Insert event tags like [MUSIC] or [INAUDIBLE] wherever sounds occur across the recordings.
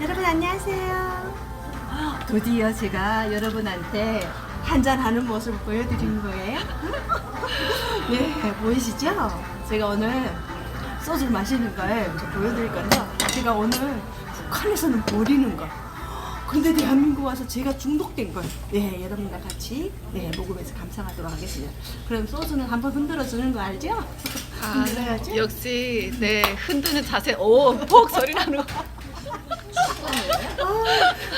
여러분 안녕하세요. 드디어 제가 여러분한테 한잔하는 모습을 보여드리는 거예요. 네, [LAUGHS] 보이시죠? 제가 오늘 소주를 마시는 걸 보여드릴 건데 제가 오늘 북한에서는 버리는 거. 근데 대한민국 와서 제가 중독된 걸, 네, 여러분과 같이 네, 녹음해서 감상하도록 하겠습니다. 그럼 소주는 한번 흔들어 주는 거 알죠? [LAUGHS] 흔들어야죠? 아, 역시 네 흔드는 자세 오폭 소리 나는 거.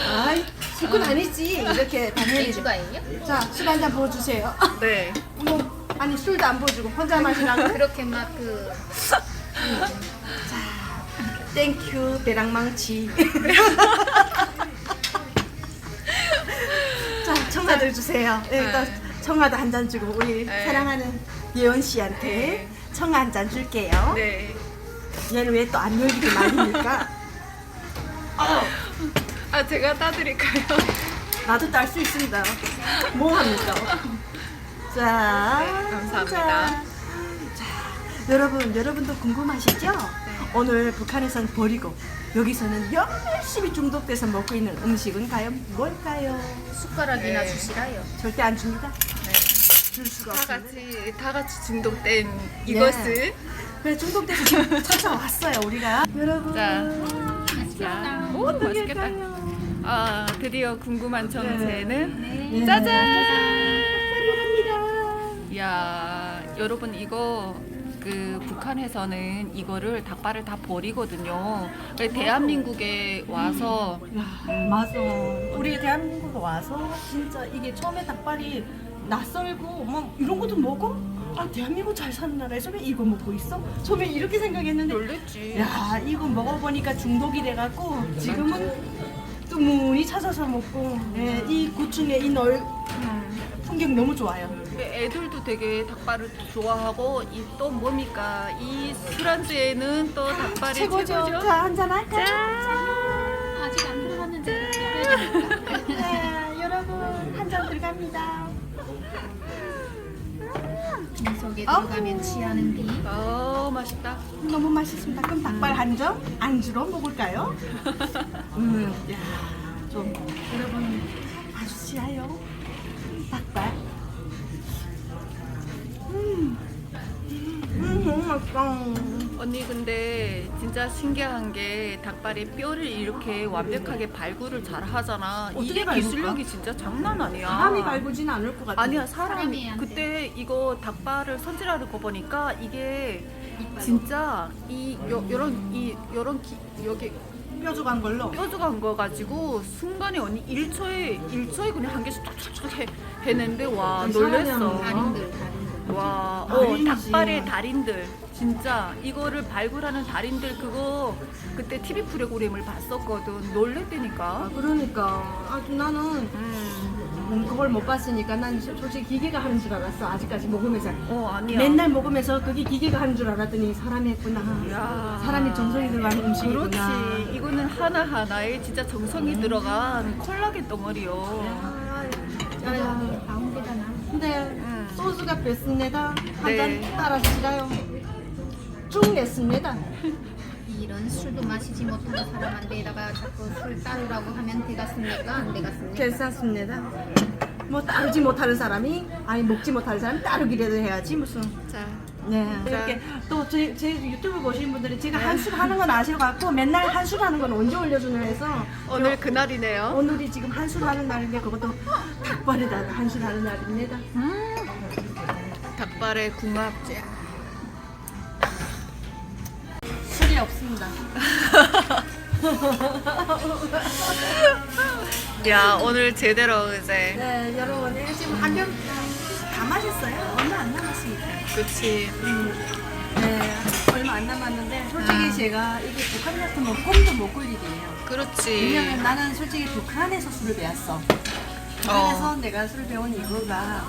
아, 아이, 술꾼 아니지. 이렇게 당연히. 맥주가예요? 자, 술 한 잔 부어주세요. [LAUGHS] 네. 뭐, 아니, 술도 안 부어주고 혼자 마시라고? [LAUGHS] 그렇게 막 그 땡큐, 배랑망치. 자, 청아들 주세요. 네, 네. 또 청아도 한 잔 주고, 우리 네. 사랑하는 예원 씨한테 네. 청아 한 잔 줄게요. 네. 얘는 왜 또 안 열리게 말입니까? 아 제가 따드릴까요? [LAUGHS] 나도 딸 수 있습니다. 뭐 합니까? 자, 네, 감사합니다. 자, 자, 여러분, 여러분도 궁금하시죠? 네. 오늘 북한에선 버리고 여기서는 열심히 중독돼서 먹고 있는 음식은 과연 뭘까요? 숟가락이나 네. 주시라요. 절대 안 줍니다. 네. 줄 수가 다 없습니다. 같이 다 같이 중독된 이것을 그래 중독돼서 지금 [LAUGHS] 찾아왔어요 우리가. 여러분. 자. 자. 오 어떻게 맛있겠다. 할까요? 아 드디어 궁금한 정체는 네. 짜잔. 사랑합니다. 이야 여러분 이거 그 북한에서는 이거를 닭발을 다 버리거든요. 그래서 대한민국에 와서 야, 맞아. 우리 대한민국에 와서 진짜 이게 처음에 닭발이 낯설고 뭐 이런 것도 먹어? 아 대한민국 잘 사는 나라에서 왜 이거 먹고 있어? 처음에 이렇게 생각했는데 놀랬지. 야 이거 먹어보니까 중독이 돼갖고 지금은 뜨문이 찾아서 먹고 네, 이 고층의 이넓 음. 풍경 너무 좋아요. 애들도 되게 닭발을 좋아하고 이 또 뭡니까 이 술안주에는 또 닭발이 최고죠. 자 한잔 할까요? 아직 안 들어갔는데. [LAUGHS] 네, 여러분 속에. 들어가면 취하는 비. 어 맛있다. 너무 맛있습니다. 그럼 닭발 한 점 안주로 먹을까요? [LAUGHS] 음, 야, 좀 여러분 아시아요? 닭발. 음, 음, 너무 맛있다. 언니 근데 진짜 신기한 게 닭발이 뼈를 이렇게 완벽하게 발굴을 잘 하잖아. 어떻게 이게 발굴까? 기술력이 진짜 장난 아니야. 사람이 갈구지는 않을 것 같아. 아니야 사람이 사람이 안 돼. 그때 이거 닭발을 손질하는 거 보니까 이게 진짜 이 요, 요런 이 요런 기, 여기 뾰족한 걸로. 뾰족한 거 가지고 순간에 언니 1초에 1초에 그냥 한 개씩 쫙쫙쫙 해, 했는데 와 놀랬어. 달인들 달인들. 와, 어. 닭발의 달인들 진짜 이거를 발굴하는 달인들 그거 그때 TV 프로그램을 봤었거든 놀랬다니까. 아, 그러니까. 아, 나는 음, 음, 그걸 못 봤으니까 난 소- 솔직히 기계가 하는 줄 알았어. 아직까지 먹으면서. 어 아니야. 맨날 먹으면서 그게 기계가 하는 줄 알았더니 사람이 했구나. 야. 사람이 정성이 들어간 음식이구나. 그렇지. 이거는 하나 하나에 진짜 정성이 들어간 콜라겐 덩어리요. 아, 야, 가운데다 나. 근데 음. 소스가 뺐습니다. 한 잔 네. 따라주시라요. 쭉 냈습니다. 이런 술도 마시지 못하는 사람한테다가 자꾸 술 따르라고 하면 되겠습니까? 안 되겠습니까? 괜찮습니다. 뭐 따르지 못하는 사람이 아니 먹지 못하는 사람이 따르기라도 해야지 무슨. 자, 네. 이렇게 또제제 유튜브 보시는 분들이 제가 한술 하는 건 아실 것 같고 맨날 한술 하는 건 언제 올려주나 해서 오늘 그날이네요. 오늘이 지금 한술 하는 날인데 그것도 닭발에다 한술 하는 날입니다. 닭발의 궁합. 술이 없습니다. [LAUGHS] 야 오늘 제대로 이제 네, 여러분 네, 지금 한병 다 마셨어요. 얼마 안 남았습니다. 그치. 네, 얼마 안 남았는데 솔직히 음. 제가 이게 북한 같으면 꿈도 못 꿀리게요. 그렇지. 왜냐면 나는 솔직히 북한에서 술을 배웠어. 북한에서 내가 술을 배운 이유가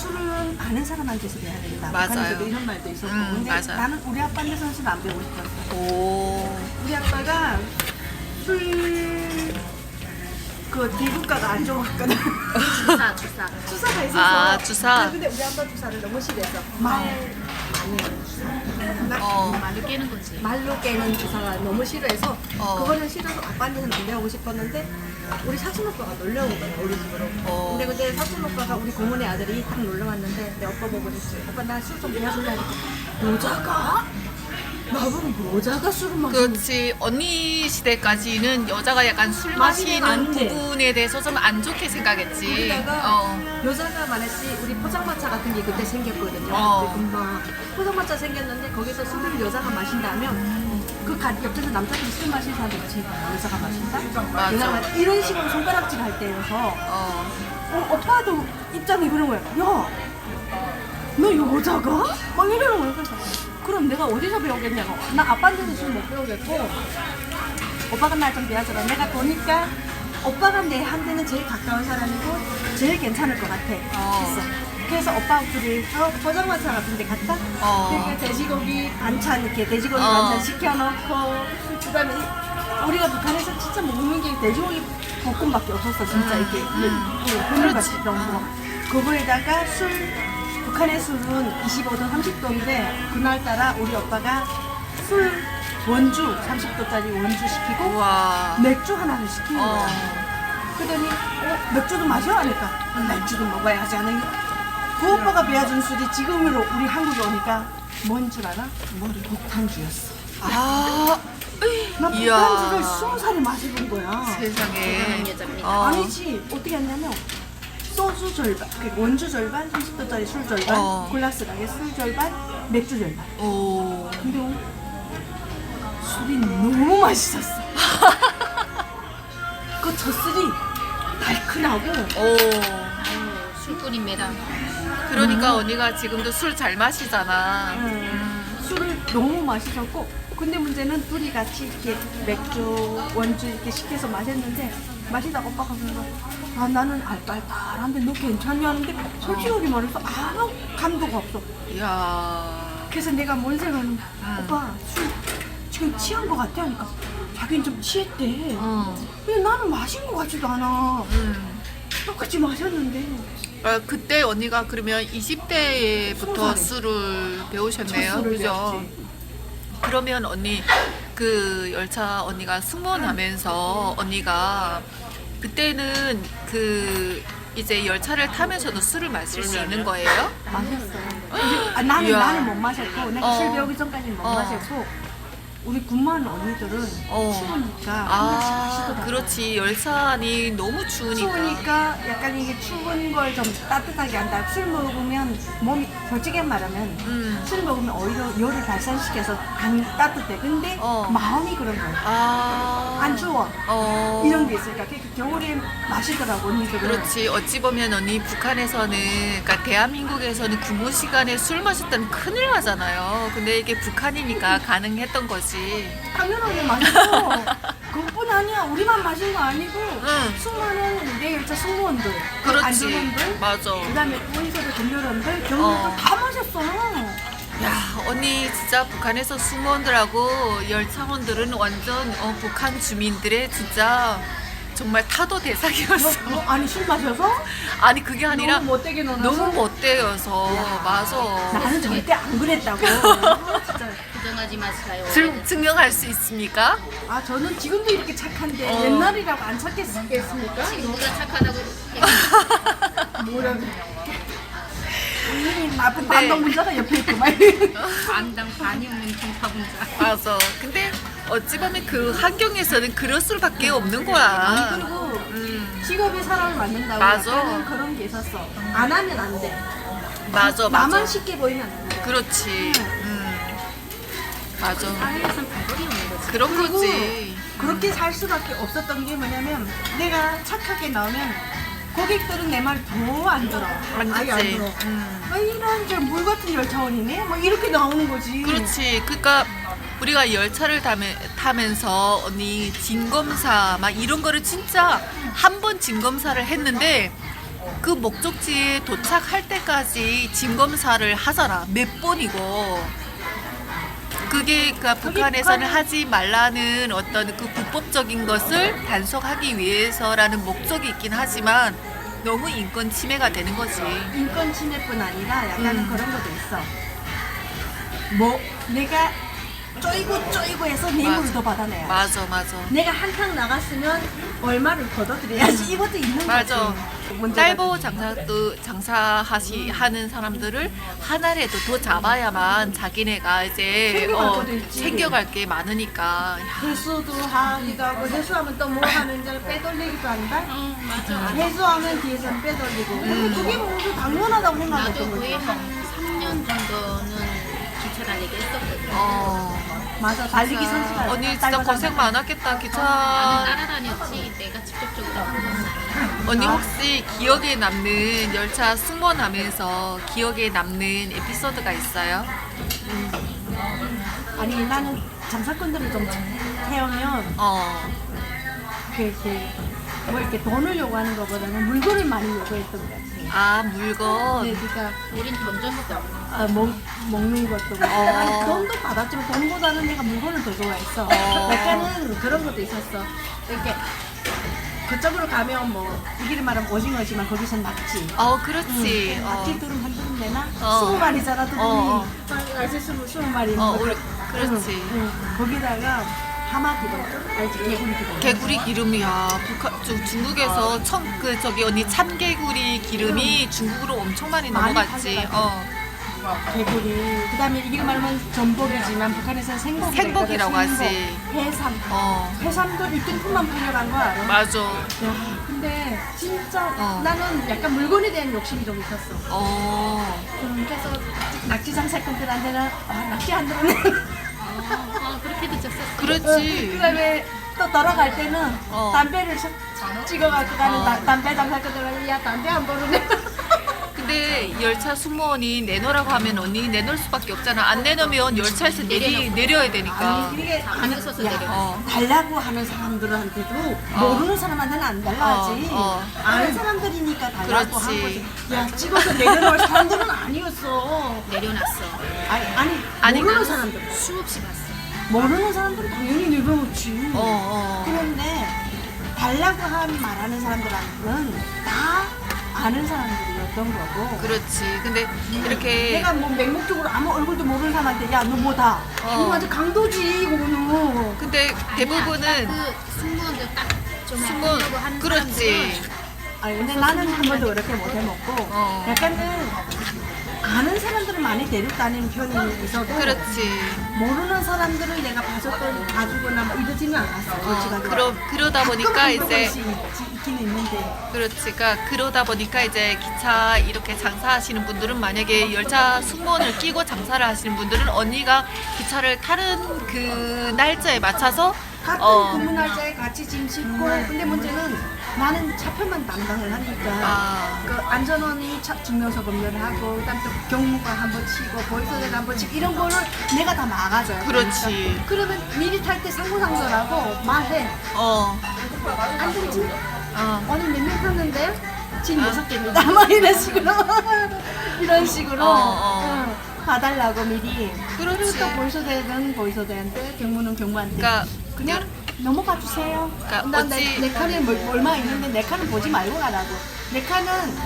술은 아는 사람한테서 배워야 된다. 맞아요. 북한에서도 이런 말도 있었고. 음, 근데 맞아요. 나는 우리 아빠한테서는 술안 배우고 싶었어. 오. 우리 아빠가 술, 그 비국가가 안 좋았거든. 주사 주사. [LAUGHS] 주사가 있어서. 아, 주사. 아, 근데 우리 아빠 주사를 너무 싫어해서 말 많이 아니에요. 주사. 어. 말로 깨는 거지. 말로 깨는 주사가 너무 싫어해서 어. 그거는 싫어서 아빠한테는 안 배우고 싶었는데 우리 사촌 오빠가 놀러 온 거예요 우리 집으로. 어. 근데 그때 사촌 오빠가 우리 고모네 아들이 딱 놀러 왔는데 내 오빠 보고 그랬지. 오빠 나 술좀 배워줄래? 여자가? 나보고 여자가 술을 마시는 그렇지 언니 시대까지는 여자가 약간 술 마시면 마시는 돼. 부분에 대해서 좀 안 좋게 생각했지. 거기다가 어. 여자가 말했지 우리 포장마차 같은 게 그때 생겼거든요. 어. 금방 포장마차 생겼는데 거기서 술을 여자가 마신다면 그 가- 옆에서 남자들이 술 마신 사람도 있지 여자가 마신다. 맞아. 여자가 이런 식으로 손가락질 할 때여서 어. 어, 오빠도 입장이 그런 거야. 야, 너 여자가? 막 이러는 거야. 그래서 그럼 내가 어디서 배우겠냐고. 나 아빠한테는 술못 배우겠고 오빠가 날좀 배워줘라. 내가 보니까 오빠가 내한테는 제일 가까운 사람이고 제일 괜찮을 것 같아. 어. 했어. 그래서 오빠 둘이 어, 포장마차 같은 데 갔다. 어. 그러니까 돼지고기 반찬 이렇게 돼지고기 어. 반찬 시켜놓고 그 다음에 우리가 북한에서 진짜 먹는 게 돼지고기 볶음밖에 없었어 진짜 음. 이렇게 음. 그렇지 정도 그거에다가 술 북한의 술은 25도 30도인데 그날따라 우리 오빠가 술 원주 30도짜리 원주 시키고 우와. 맥주 하나를 시키는 어. 거야 그러더니 어, 맥주도 마셔 하니까 맥주도 먹어야지 하는 그 오빠가 배워준 술이 지금으로 우리 한국에 오니까 뭔 줄 알아? 머리 폭탄주였어 아. 나 이야. 폭탄주를 스무 살에 마셔본 거야 세상에. 어. 아니지 어떻게 했냐면 소주 절반 그 원주 절반 30도짜리 술 절반 어. 글라스가게 술 절반 맥주 절반 오. 근데 술이 너무 맛있었어 [LAUGHS] 그 젖술이 달큰하고 오. 아유, 술꾼입니다. 그러니까 언니가 지금도 술 잘 마시잖아. 음, 술을 너무 마시셨고 근데 문제는 둘이 같이 이렇게 맥주 원주 이렇게 시켜서 마셨는데 마시다가 오빠가 그런 거 아 나는 알딸딸한데 너 괜찮냐 하는데 솔직하게 말해서 아무 감도가 없어 이야. 그래서 내가 뭔 생각하는 음. 오빠 술 지금 취한 거 같아 하니까 자기는 좀 취했대 어. 근데 나는 마신 거 같지도 않아 음. 똑같이 마셨는데 아, 그때 언니가 그러면 20대부터 스무 살에. 술을 배우셨네요. 그죠? 그러면 언니 그 열차 언니가 승무원 하면서 언니가 그때는 그 이제 열차를 타면서도 술을 마실 수 있는 거예요? 마셨어요. 아, 나는 이야. 나는 못 마셨고 내가 어. 술 배우기 전까지는 못 어. 마셨고 우리 군만 언니들은 어. 추우니까 한 번씩 아, 마시더라고. 그렇지. 열차 안이 너무 추우니까. 추우니까 약간 이게 추운 걸 좀 따뜻하게 한다. 술 먹으면 몸이 솔직히 말하면 음. 술 먹으면 오히려 열을 발산시켜서 안 따뜻해. 근데 어. 마음이 그런 거야. 아. 안 추워. 어. 이런 게 있으니까 그 겨울에 마시더라고 언니들은. 그렇지. 어찌 보면 언니 북한에서는, 그러니까 대한민국에서는 근무 시간에 술 마셨다면 큰일 나잖아요. 근데 이게 북한이니까 [LAUGHS] 가능했던 거지. 당연하게 마셨어. 그것뿐 아니야. 우리만 마신 거 아니고 응. 수많은 내 열차 승무원들, 그렇지. 안전원들, 맞아. 그다음에 의사들, 경렬원들, 경력들 어. 다 마셨어. 야, 언니 진짜 북한에서 승무원들하고 열차원들은 완전 어, 북한 주민들의 진짜 정말 타도 너, 대상이었어. 너 아니 술 마셔서? 아니 그게 아니라 너무 못되게? 너무 못되어서 맞아. 나는 절대 안 그랬다고. 아, [LAUGHS] 진짜. 부정하지 마시라요. 증, 증명할 수 있습니까? 아 저는 지금도 이렇게 착한데 어. 옛날이라고 안 착했겠습니까? 친구가 착하다고 [LAUGHS] 뭐라 나쁜 근데- 반동 문자가 옆에 있구만. 반당 [LAUGHS] 반이 없는 동파분자. 맞아. 근데 어찌 보면 그 환경에서는 그럴 수밖에 없는 아니 거야. 그리고 음, 직업이 사람을 만든다고 맞아. 그런 게 있었어. 안 하면 안 돼. 맞아, 나만 맞아. 쉽게 보이면 안 돼. 그렇지. 음, 맞아. 사회에선 발걸이 없는 거지. 그런 거지. 그렇게 살 수밖에 없었던 게 뭐냐면 내가 착하게 나오면 고객들은 내 말 더 안 들어. 안 아예 듣지. 들어. 음. 아, 이런 저물 같은 열차원이네? 뭐 이렇게 나오는 거지. 그렇지. 그러니까 우리가 열차를 타면, 타면서 언니 진검사 막 이런 거를 진짜 한 번 진검사를 했는데 그 목적지에 도착할 때까지 진검사를 하잖아. 몇 번이고. 그게 그러니까 북한에서는 하지 말라는 어떤 그 불법적인 것을 단속하기 위해서라는 목적이 있긴 하지만 너무 인권 침해가 되는 거지. 인권 침해뿐 아니라 약간은 음. 그런 것도 있어. 뭐 내가 쪼이고 쪼이고 해서. 더 받아내야 돼. 맞아 맞아. 내가 한탕 나갔으면 얼마를 걷어들여야지 이것도 있는 맞아. 거지. 문제가 딸보 장사도 장사하시 하는 사람들을 하나라도 더 잡아야만 자기네가 이제 챙겨갈 어, 것도 있지. 챙겨갈 게 많으니까. 야, 해수도 하기도 하고 해수하면 또 뭐 하는 줄 빼돌리기도 한다. 어 맞아. 해수하면 뒤에서 빼돌리고. 그게 뭐 당연하다고 나도 생각했던 거의 거지. 한 3년 정도는 기차 달리기 했었거든. 어. 맞아 달리기 선수가. 언니 진짜 고생 많았겠다 나는 기차. 따라다녔지. 내가 직접적으로 한건 아니야. 언니 혹시 기억에 남는 열차 승무원하면서 기억에 남는 에피소드가 있어요? 아니 나는 장사꾼들을 좀 태우면 어. 그 이렇게 뭐 이렇게 돈을 요구하는 것보다는 물건을 많이 요구했던 것 같아. 아 물건. 네, 그러니까 우린 돈 줬어. 아, 먹, 먹는 것도 어. 난 돈도 받았지만 돈보다는 내가 물건을 더 좋아했어 어. 약간은 그런 것도 있었어 이렇게 그쪽으로 가면 뭐 이기를 말하면 오징어지만 거기선 낙지 어 그렇지. 응. 어. 낙지 두름 한 두름 되나? 어. 스무 마리잖아 두름이 어, 알지 스무, 스무 마리 어, 뭐 우리- 그- 그렇지. 응, 응. 거기다가 하마기도 알지 개구리 기도 개구리 기름이야. 북한 중, 중국에서 청 그 저기 언니 참개구리 기름이 중국으로 엄청 많이 많이 넘어갔지. 어. 개구리 그다음에 이기를 말하면 전복이지만 북한에서는 생복 생복이라고 하지. 해삼 어. 해삼도 1등품만 팔려간 거 알아? 맞아. 야, 근데 진짜 어. 나는 약간 물건에 대한 욕심이 좀 있었어. 어. 음, 그래서 낙지 장사꾼들한테는 아, 낙지 한 드럼. 어, 그렇게도 줬었어. 그렇지. 그다음에 또 돌아갈 때는 어. 담배를 싹 찍어갖고 가는 어. 다- 담배 장사꾼들은 야 담배 안 버르네. [LAUGHS] 근데 열차 승무원이 내놓으라고 하면 언니 내놓을 수밖에 없잖아. 안 내놓으면 열차에서 내리, 내려야 되니까. 아니 이게 야, 내려. 어. 달라고 하는 사람들한테도 어. 모르는 사람한테는 안 달라지. 어, 어. 아는 사람들이니까 달라고 그렇지. 한 거지. 야 찍어서 내려놓을 사람들은 아니었어. 내려놨어. 아니 아니 아니, 모르는 그- 사람들. 수없이 봤어. 모르는 사람들은 당연히 내려놓지. 어, 어. 그런데 달라고 한 말하는 사람들한테는 다 아는 사람들이었던 거고. 그렇지. 근데 이렇게 내가 뭐 맹목적으로 아무 얼굴도 모르는 사람한테 야 너 뭐다. 어. 이거 완전 강도지 이거는. 근데 대부분은 딱그 승무원들 딱좀 승무원 하려고 하는 그렇지. 아니 근데 나는 한 번도 그렇게 못 해먹고 어. 약간은 아는 사람들을 많이 데려다니는 편이 있어도 그렇지. 모르는 사람들을 내가 봐줬던 봐주거나 뭐 이러지는 않았어. 어. 그러, 그러다 보니까 이제 있긴 있는데 그렇지. 그러니까 그러다 보니까 이제 기차 이렇게 장사하시는 분들은 만약에 열차 승무원을 끼고 장사를 하시는 분들은 언니가 기차를 타는 그 날짜에 맞춰서 같은 어. 근무 날짜에 같이 짐 싣고 근데 문제는 나는 차편만 담당을 하니까 아. 그 안전원이 차 증명서 검열을 하고 그다음 또 경무관 한 번 치고 보이서들 한번 치고 이런 거를 내가 다 막아줘요. 그렇지. 그러니까. 그러면 미리 탈 때 상고상조라고 말해. 어. 안전지 어. 오늘 몇명 탔는데? 짐 아. 여섯 개입니다. 막 [LAUGHS] 이런 식으로 이런 식으로 어, 어. 응, 봐달라고 미리. 그리고 또 보이서대는 보이서대한테 경무는 경무한테. 그러니까 그냥 넘어가 주세요. 그러니까 난 내 어찌- 내 칸에 뭐, 얼마 있는데 내 칸은 보지 말고 가라고. 내 칸은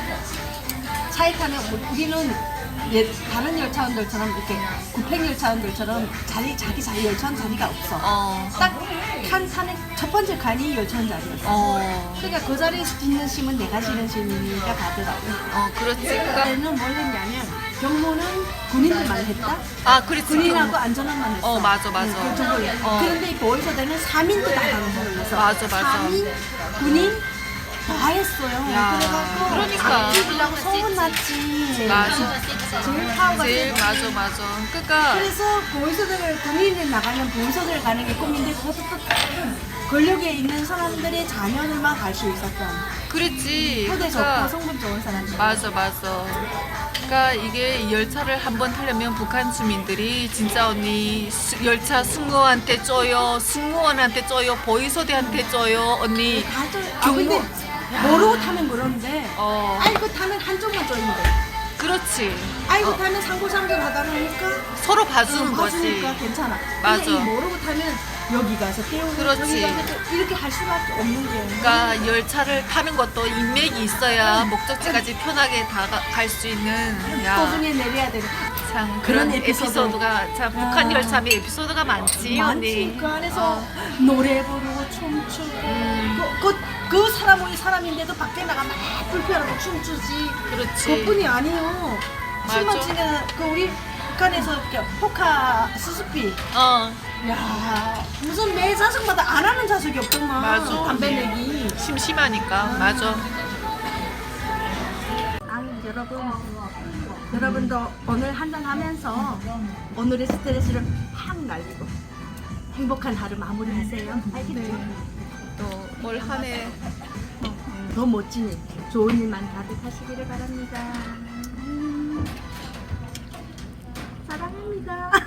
차에 타면 우리는 예, 다른 열차원들처럼 이렇게 구팽 열차원들처럼 자리 자기 자리 열차원 자리가 없어. 어. 딱칸 타는 첫 번째 칸이 열차원 자리였어. 어. 그러니까 그 자리에 있는 심은 내가 지는 심이니까 가더라고. 어, 그렇지. 그러니까 그때는 뭘 했냐면 경무는 군인들만 했다. 아, 그렇지. 군인하고 안전원만 했어. 어, 맞아, 맞아. 응, 그 정도야. 어. 그런데 이 보이서대는 3인도 다 가는 거였어. 맞아, 맞아. 3인, 군인 다 했어요. 야, 그래갖고 그러니까. 아끼려고 소문 났지. 맞아. 제일 파워가 제일 세고. 맞아, 맞아. 그러니까 그래서 보이서대를 군인을 나가면 보이서대를 가는 게 꿈인데 그것도 또 권력에 있는 사람들의 자녀들만 갈 수 있었던 그랬지. 그러니까 좋고 성분 좋은 사람들. 맞아, 맞아. 그러니까 이게 열차를 한번 타려면 북한 주민들이 진짜 언니 수- 열차 승무원한테 쪼여, 승무원한테 쪼여, 보이소대한테 쪼여, 언니. 다들 아 근데 모르고 타면 그런데 어, 알고 타면 한쪽만 쪼인대. 그렇지. 알고 어, 타면 상고상고 하다 보니까 서로 봐주는 응, 거지. 봐주니까 괜찮아. 맞아. 근데 이 모르고 타면 여기 가서 떼우고 그렇지. 저기 가서 또 이렇게 할 수밖에 없는 게. 그러니까 열차를 타는 것도 인맥이 있어야 목적지까지 편하게 갈수 있는. 야. 도중에 내려야 되는. 참 그런 그런 에피소드. 에피소드가 참 야. 북한 열차면 에피소드가 많지 많지. 언니. 그 안에서 어. 노래 부르고 춤추고 음. 그, 그, 그 사람이 사람인데도 밖에 나가 막 불편하고 춤추지 그렇지. 그뿐이 아니에요 맞아. 춤만 추는 그 우리 북한에서 이렇게 포카 수수비 어 야 무슨 매 자석마다 안 하는 자석이 없더만 맞아. 담배 네. 내기 심심하니까 맞아. 아 여러분 여러분도 오늘 한잔 하면서 오늘의 스트레스를 확 날리고 행복한 하루 마무리하세요 알겠죠? 올 한해 어, 어, 더 멋진 일, 좋은 일만 다들 하시기를 바랍니다. 음. 사랑합니다.